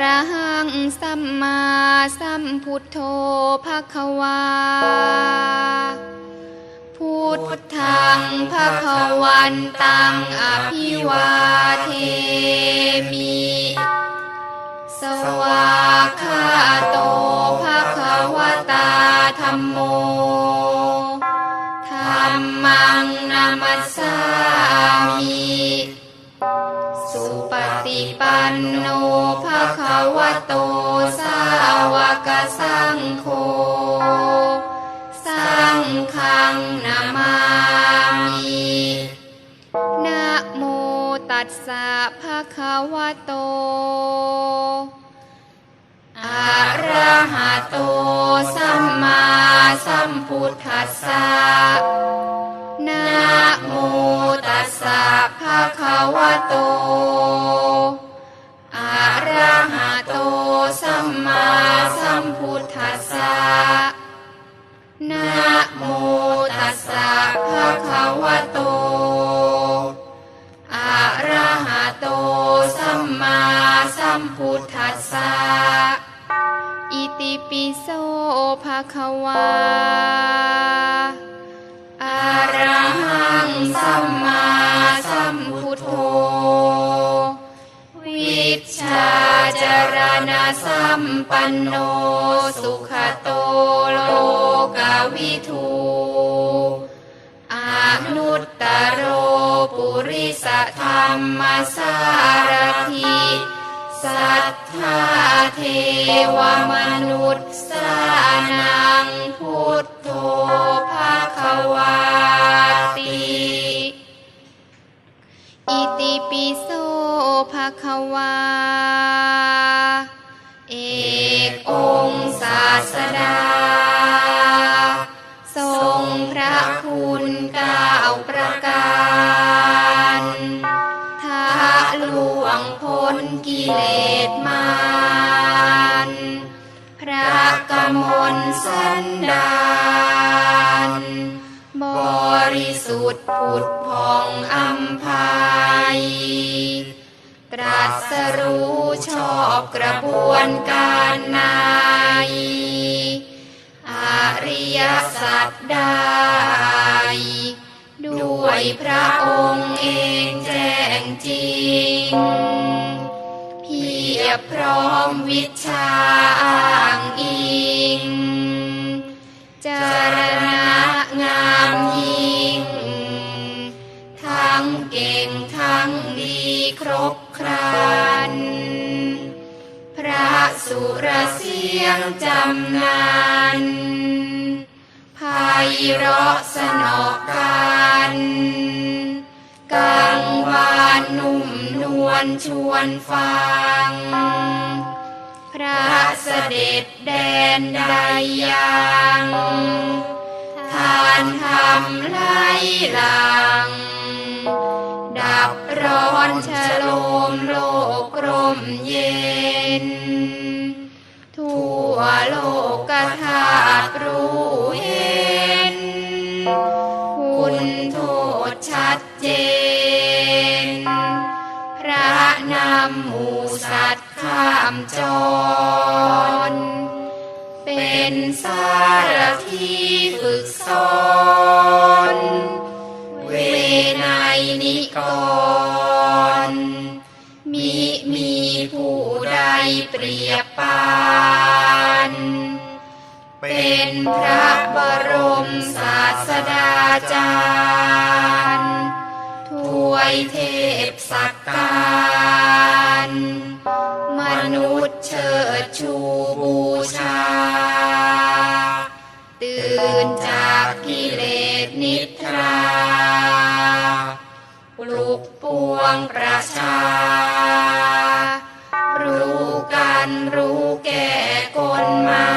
ระหังสัมมาสัมพุทโธภะคะวา พุทธังภะคะวันตังอภิวาเทมิ สวากาโตภะคะวตาธัมโมธัมมังนามัสสามิ ภะคะวะโต อะระหะโต สัมมาสัมพุทธัสสะ นะโมตัสสะภะคะวะโต คะวาอะระหังสัมมาสัมพุทโธ วิชชาจารณะสัมปันโน สุขโตโลกวิทูอนุตตโรปุริสธรรมสารถิสัทธาเทวมนุษย์ นังพุทโธภาควาติอิติปิโสภะควา เอกองศาสดา ทรงพระคุณเก้าประการทะลวงพ้นกิเลสมา กมลสันดานบริสุทธิ์ผุดพองอัมพายตรัสรู้ชอบกระบวนการนายอริยสัจได้ด้วยพระองค์เองแจ้งจริง ยบพร้อมวิชาอ้างอิง จารณะงามยิ่ง ทั้งเก่งทั้งดีครบครัน พระสุรเสียงจำนานไพเราะสนอกกัน วลชวนฟัง พระเสด็จแดนใดยังทานทำไล่หลัง ดับร้อนชโลมโลกกรมเย็น ทั่วโลกธาตุรู้เห็น ข้ามจร เป็นสารทีฝึกสอน เวไนยนิกร มิมีผู้ใดเปรียบปานเป็นพระบรมศาสดาจารย์ถวยเทพสักการ มนุษย์เชิดชูบูชา ตื่นจากกิเลสนิทราปลุกปวงประชา รู้กันรู้แก่กลมา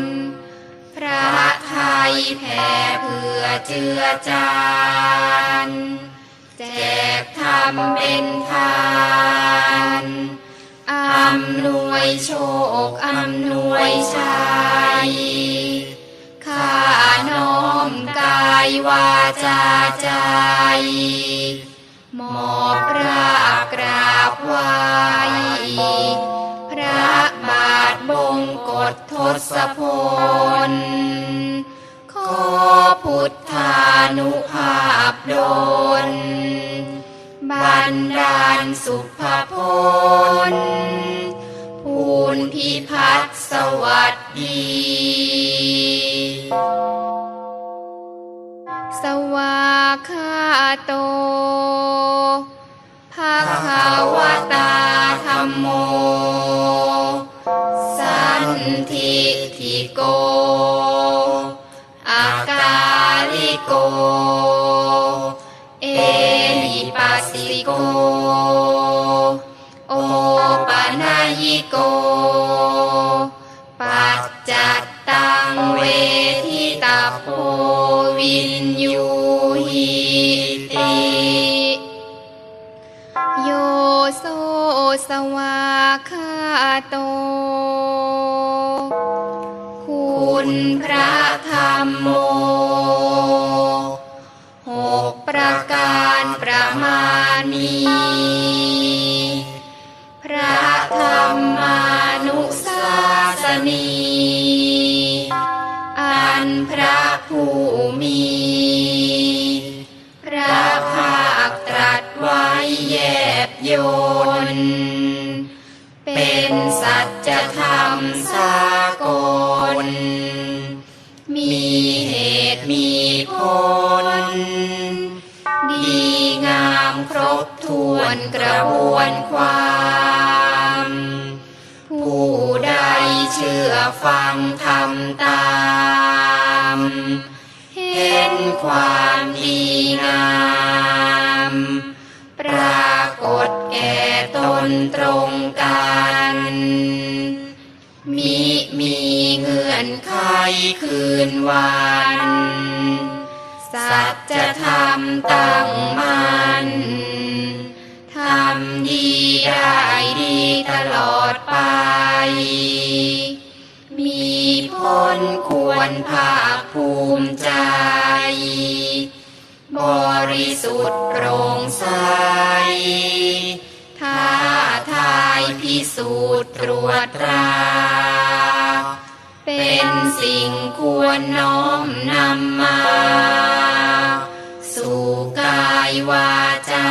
นพระไทยแผ่เพื่อเจือจานแจกธรรมเป็นทาน วยโชคอำนวยชัยข้าน้อมกายวาจาใจมออบราบกราบไหวพระบาทบงกฎทศพล ขอพุทธานุภาพดลบันดาลสุภพล ภูนพิพัฒน์สวัสดี สวาคาโตภาคาวตาธรรมโม สันทิทิโก อากาลิโก เอหิปัสสิโก โอปะนายิโก หิติโยโซสวาคาโต คุณพระธรรมโมหกประการประมาณีพระธรรมานุสาสนี อันพระผู้ ยนเป็นสัจธรรมสากล มีเหตุมีผล ดีงามครบถ้วนกระบวนความ ผู้ใดเชื่อฟังทำตาม เห็นความดีงามปรา กฏแก่ตนตรงกันมีมีเงื่อนไขคืนวัน สัจธรรมตั้งมันทำดีได้ดีตลอดไป มีผลควรภาคภูมิใจ บริสุทธิ์โปร่งใสท้าทายพิสูจน์ตรวจตรา เป็นสิ่งควรน้อมนำมา สู่กายวาจา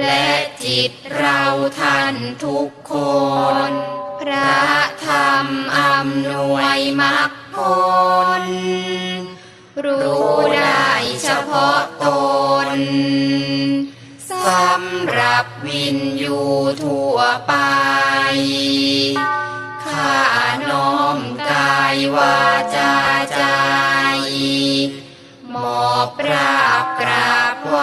และจิตเราท่านทุกคน พระธรรมอำนวยมรรคผล สำหรับวินยูทั่วไปข้าน้อมกายวาจาใจหมอบราบกราบไหว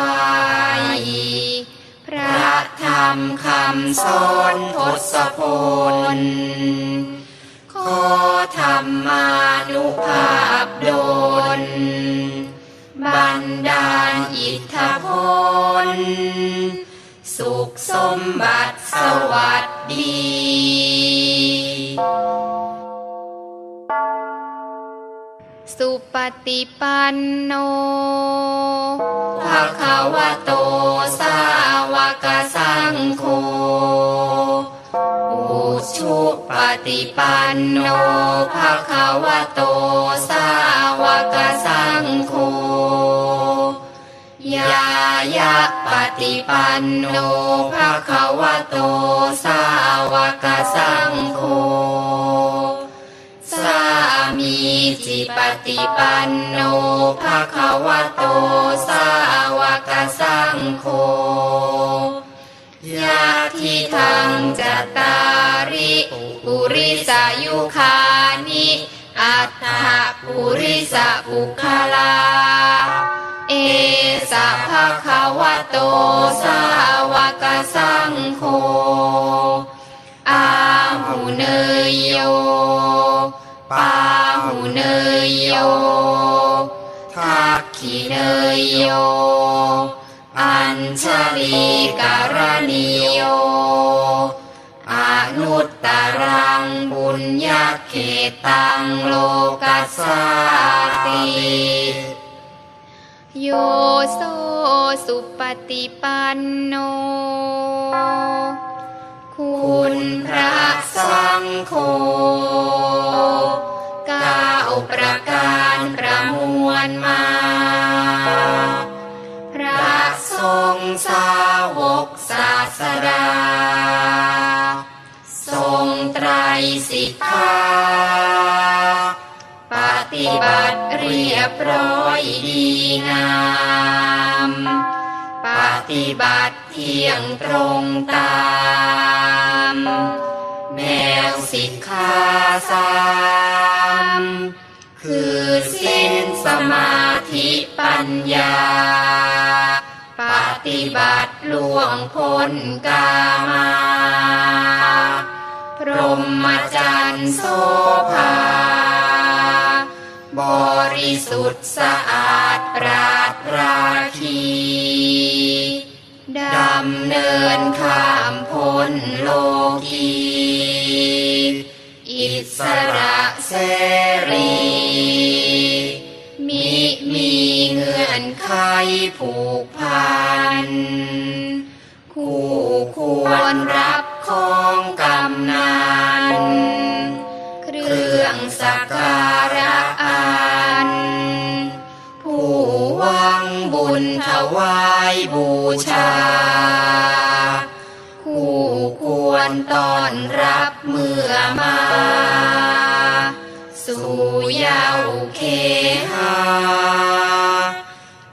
พระธรรมคำสอนทศพลขอธรรมานุภาพดล นดาลอิทธพล สุขสมบัติสวัสดีสุปฏิปันโนภะคะวะโต สาวกสังโฆ อุชุปฏิปันโนภะคะวะโต สาวกสังโฆ ยายะปฏิปันโนภะคะวะโตสาวกสังโฆสามีจิปฏิปันโนภะคะวะโตสาวกสังโฆยาทิทังจตาริปุริสายุคานิอัตถปุริสปุคลา เอสะภะคะวะโตสาวกสังโฆอาหูเนยโยปาหูเนยโยทักขิเนยโย อัญชลีการณิโยอนุตตรังบุญญาเขตังโลกัสสาติ โยโสสุปฏิปันโน คุณพระสังโฆเก้าประการประมวลมา พระทรงสาวกศาสดา ทรงไตรสิกขา บัติเรียบร้อยดีงามปฏิบัติเที่ยงตรงตาม แนวสิกขาสามคือสิ้นสมาธิปัญญา ปฏิบัติล่วงพ้นกามา พรหมจรรย์โส ริสุทธิ์สะอาดปราดราคีดำเนินข้ามพ้นโลกีอิสระเสรี มิมีเงื่อนไขผูกพัน คู่ควรรับของกำนัน เครื่องสักการ วายบูชาคู่ควรต้อนรับเมื่อมา สู่ยาวเคหา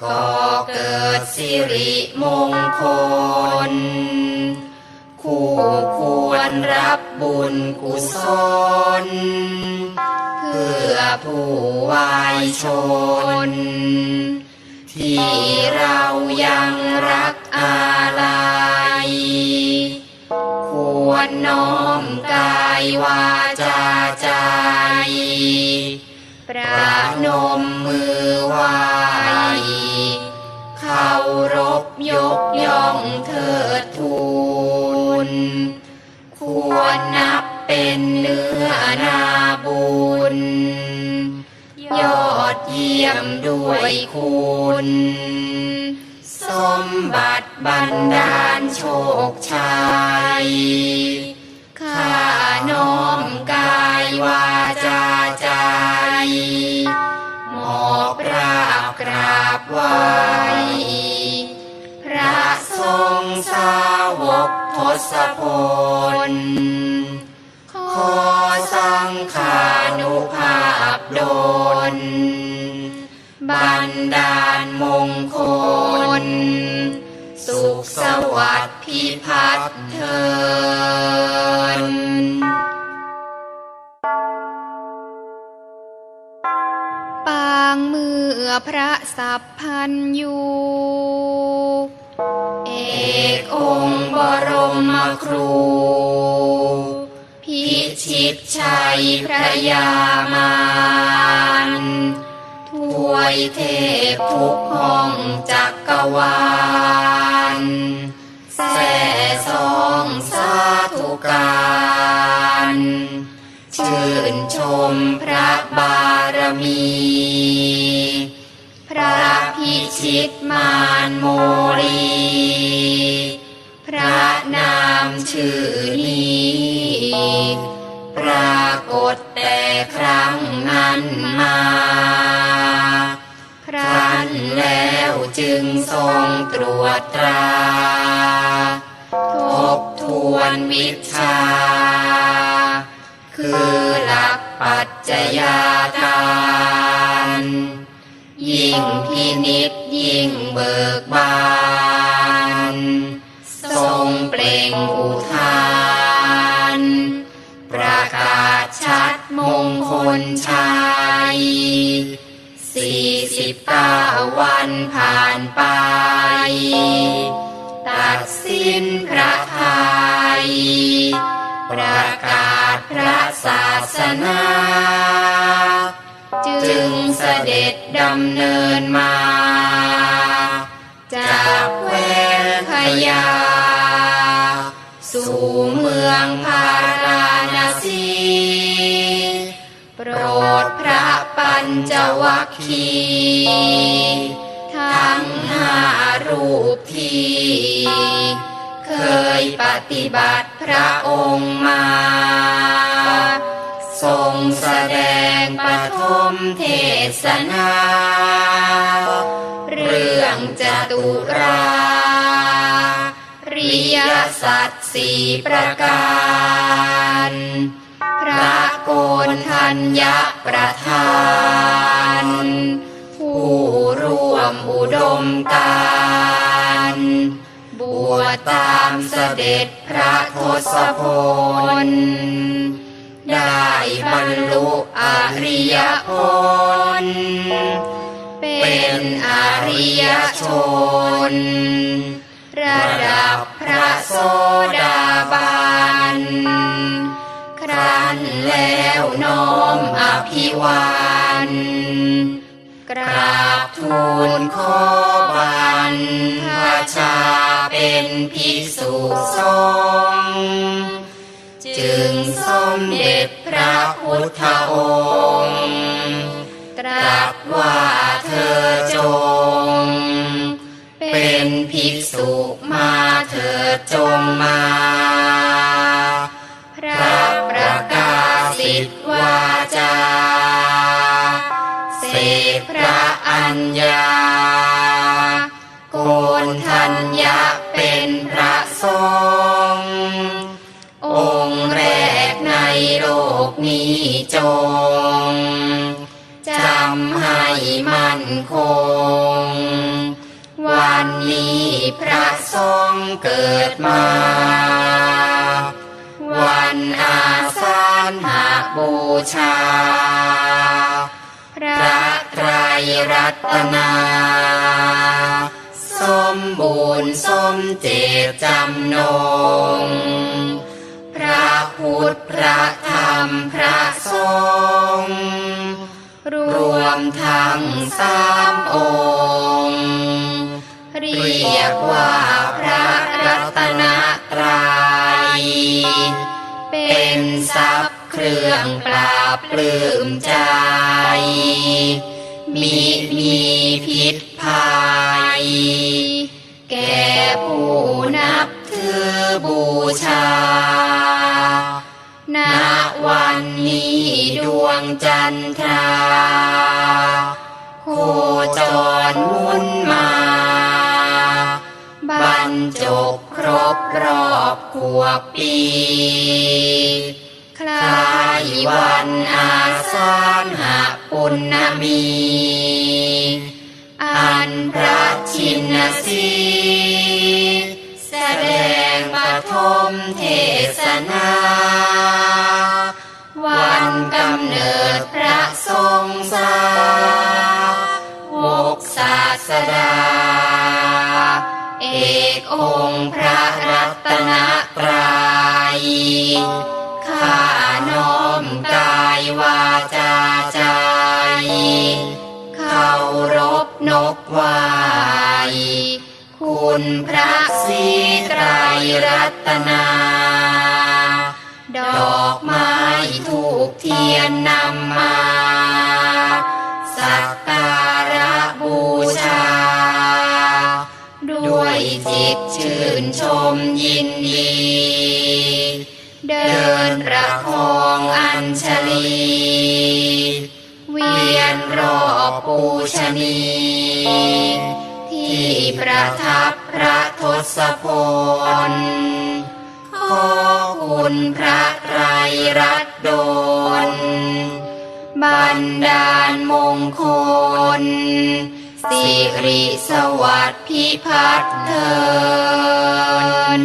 ก็เกิดสิริมงคล คู่ควรรับบุญกุศล เพื่อผู้วายชน ที่เรายังรักอาลัย ควรน้อมกายวาจาใจ ประนมมือไหวเคารพยกย่องเทิดทูน ควรนับเป็นเนื้อนา ยี่ยมด้วยคุณ สมบัติบันดาลโชคชัยข้าน้อมกายวาจาใจหมอบราบกราบไหวพระทรงสาวกทศพล งคล สุขสวัสดิ์พิพัฒน์เทินปางเมื่อพระสัพพันยูเอกองค์บรมครู พิชิตชัยพระยามาน เทพทุกห้องจักรวาลแส่สองสาธุการชื่นชมพระบารมี พระพิชิตมานโมลีพระนามชื่อนี้ปรากฏแต่ครั้งนั้นมา จึงทรงตรวจตราทบทวนวิชา คือหลักปัจจยาทานยิ่งพินิจยิ่งเบิกบาน ทรงเปล่งอุทาน ประกาศชัดมงคลชัย เก้าวันผ่านไป ตัดสินพระทัยประกาศพระศาสนาจึงเสด็จดำเนินมา จากแคว้นพยา สู่เมืองพารา ญจวัคคีทั้งห้ารูปที่ เคยปฏิบัติพระองค์มา ทรงแสดงปฐมเทศนา เรื่องจตุราริยสัตสีประการ พระ กนทัญญประธาน ผู้ร่วมอุดมการบวชตามเสด็จพระทศพล ได้บรรลุอริยผล เป็นอริยชน ระดับพระโสดา แล้วน้อมอภิวันกราบทูลขอบรรพชาเป็นภิกษุสงฆ์จึงสมเด็จพระพุทธองค์ ตรัสว่าเธอจง เป็นภิกษุมาเธอจงมา ญญา โกนทัญญะเป็นพระสงองค์แรกในโลกนี้จงจำให้มั่นคง วันนี้พระสงเกิดมา วันอาสาฬหาบูชา ไตรรัตนาสมบูรณ์สมเจตจำนง พระพุทธพระธรรมพระสงฆ์รวมทั้งสามองค์ เรียกว่าพระรัตนตรัยเป็นทรัพย์เครื่องปราบปลื้มใจ มีมีพิษภัย แก่ผู้นับถือบูชา ณ วันนี้ดวงจันทราโคจรมุนมา บรรจบครบรอบขวบปี ลายวันอาสาฬหะปุณณมี อันพระชินสีแสดงปฐมเทศนา วันกำเนิดพระทรงสาวกศาสดา เอกองค์พระรัตนตรัย ข้าน้อมกายวาจาใจเคารพนกวายคุณพระศรีไตรรัตนา ดอกไม้ถูกเทียนนำมา สักการะบูชา ด้วยจิตชื่นชมยินดี เดินประคองอัญชลี เวียนรอบปูชนี ที่ประทับพระทศพลขอคุณพระไตรรัตน์ดลบันดาลมงคล สิริสวัสดิ์พิพัฒน์เทิน